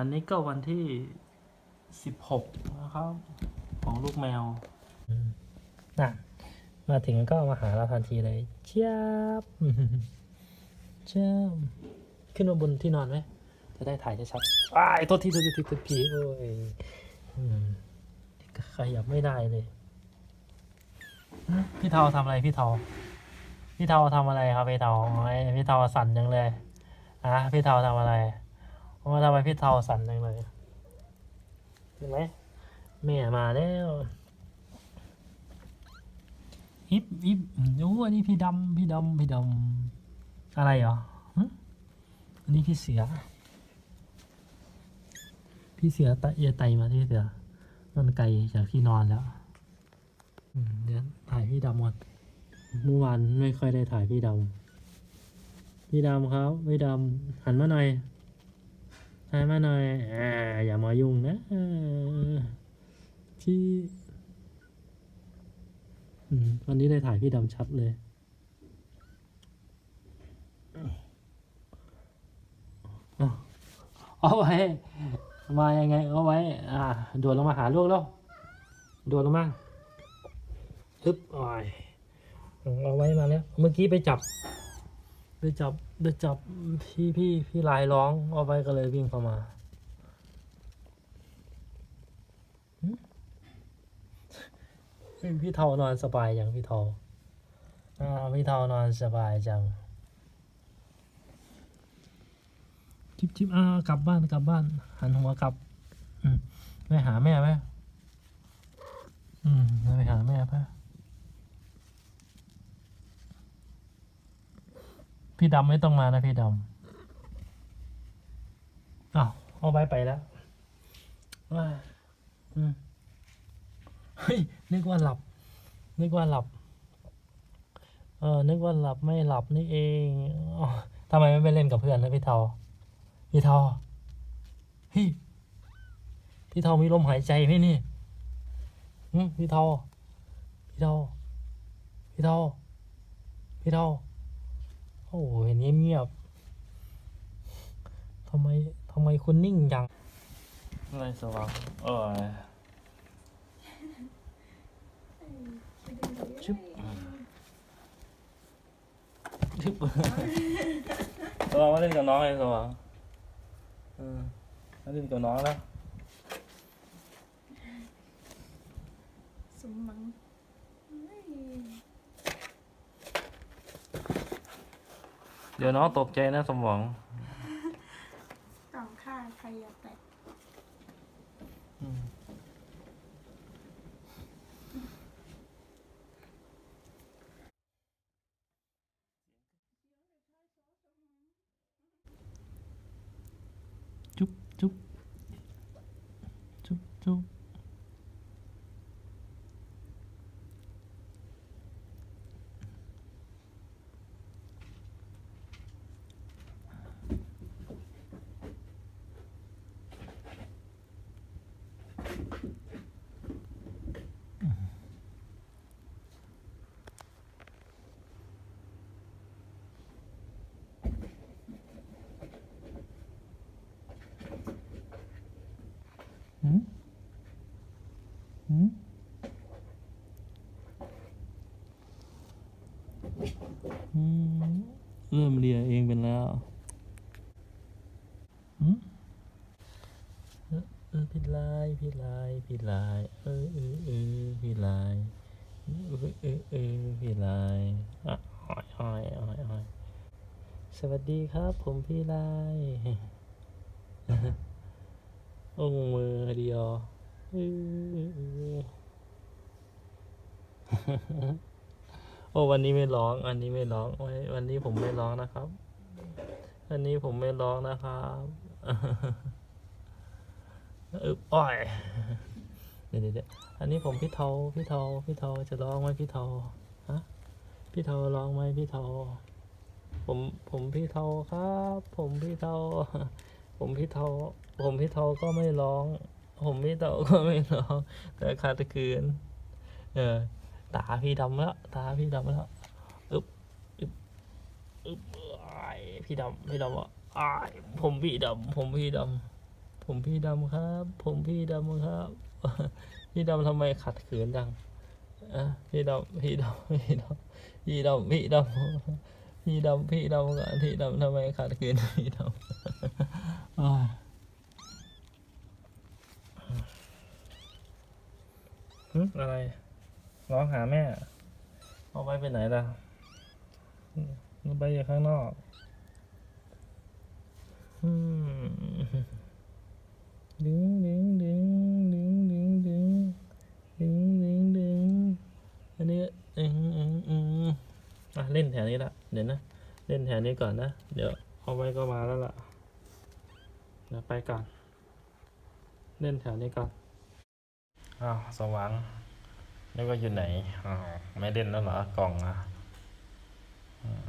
อันนี้ก็วันที่สิบหกนะครับ ของลูกแมวน่ะมาถึงก็มาหาเราทันทีเลยเชียบเชียบขึ้นมาบนที่นอนไหมจะได้ถ่ายชัดๆอ้ายโทษทีโทษทีโทษทีโอ้ยขยับไม่ได้เลย พี่เทาทำอะไรพี่เทาพี่เทาทำอะไรครับพี่เทาโอ้ยพี่เทาสั่นจังเลยอะพี่เทาทำอะไร โอ้ยทำไมพี่เทาสั่นจังเลยเห็นไหมแม่มาแล้วอิบอิบโอ้อันนี้พี่ดำพี่ดำพี่ดำอะไรเหรอหึอันนี้พี่เสือ พี่เสือตะเอียไตมาที่เสือมันไกลจากที่นอนแล้วอืมเดี๋ยวถ่ายพี่ดำก่อนเมื่อวานไม่ค่อยได้ถ่ายพี่ดำพี่ดำครับ พี่ดำหันมาหน่อย หันมาหน่อยอ่าอย่ามายุ่งนะอ่าพี่วันนี้ได้ถ่ายพี่ดำชัดเลย เอาไว้ มายังไง เอาไว้ อ่าโดดลงมาหาลูกแล้วโดดลงมาอึ๊บอ่อยเอาไว้มาแล้ว เมื่อกี้ไปจับ ไปจับไปจับพี่พี่พี่ลายร้องเอาไว้ก็เลยวิ่งเข้ามาพี่เทานอนสบายอย่างพี่เทาอ่าพี่เทานอนสบายจังจิบจิบอ่ากลับบ้านกลับบ้าน หันหัวกลับ อืมไปหาแม่ไหมอืมไปหาแม่ปะ พี่ดำไม่ต้องมานะพี่ดำอ้าวเอาไปไปแล้วว้าเฮ้ยนึกว่าหลับ นึกว่าหลับ เออ นึกว่าหลับไม่หลับนี่เองอทำไมไม่ไปเล่นกับเพื่อนนะพี่เทาพี่เทาเฮ้ยพี่เทามีลมหายใจไหมนี่พี่เทาพี่เทาพี่เทาพี่เทา โอ้โหเห็นเงียบๆทำไมทำไมคุณนิ่งจังอะไรสว่างเออชึบชึบสว่างมาเล่นกับน้องเลยสว่างเออมาเล่นกับน้องแล้วสมหวังเฮ้ย เดี๋ยวน้องตกใจนะสมหวังต่างค่าใครอยากแตะอืมจุ๊บจุ๊บจุ๊บจุ๊บหืมหืมอืม เริ่มเรียเองเป็นแล้วหืมเออพี่ลายพี่ลายพี่ลาย เออเออเออพี่ลาย เออเออเออพี่ลายอะอ้อยอ้อยอ้อยอ้อยสวัสดีครับ ผมพี่ลายองมือเดียวเออ โอ้วันนี้ไม่ร้อง อันนี้ไม่ร้องไว้วันนี้ผมไม่ร้องนะครับ อันนี้ผมไม่ร้องนะครับเอออ้อยเดี๋ยวเดี๋ยวอันนี้ผมพี่เทาพี่เทาพี่เทาจะร้องไหมพี่เทาฮะพี่เทาร้องไหมพี่เทาผมผมพี่เทาครับ ผมพี่เทาผมพี่เทาผมพี่เทาก็ไม่ร้อง ผมพี่เทาก็ไม่ร้อง แต่คาตะคืนเออ ตาพี่ดำแล้ว ตาพี่ดำแล้วอึบอึบอึบพี่ดำพี่ดำว่าอ้ายผมพี่ดำผมพี่ดำผมพี่ดำครับ ผมพี่ดำครับ พี่ดำทำไมขัดขืนจังอะพี่ดำพี่ดำพี่ดำพี่ดำพี่ดำพี่ดำพี่ดำก่อนพี่ดำทำไมขัดขืนพี่ดำอ้ายอะไร ร้องหาแม่ เอาไปไปไหนล่ะมันไปอยู่ข้างนอกดึงดึงดึงดึงดึงดึงดึงดึงดึงอันนี้อืมอืมอืมอะเล่นแถวนี้ละเดี๋ยวนะ เล่นแถวนี้ก่อนนะ เดี๋ยวเอาไว้ก็มาแล้วล่ะเดี๋ยวไปก่อน เล่นแถวนี้ก่อนอ้าวสว่าง นึกว่าอยู่ไหน อ้าว ไม่เล่นแล้วเหรอกล่องอะอืม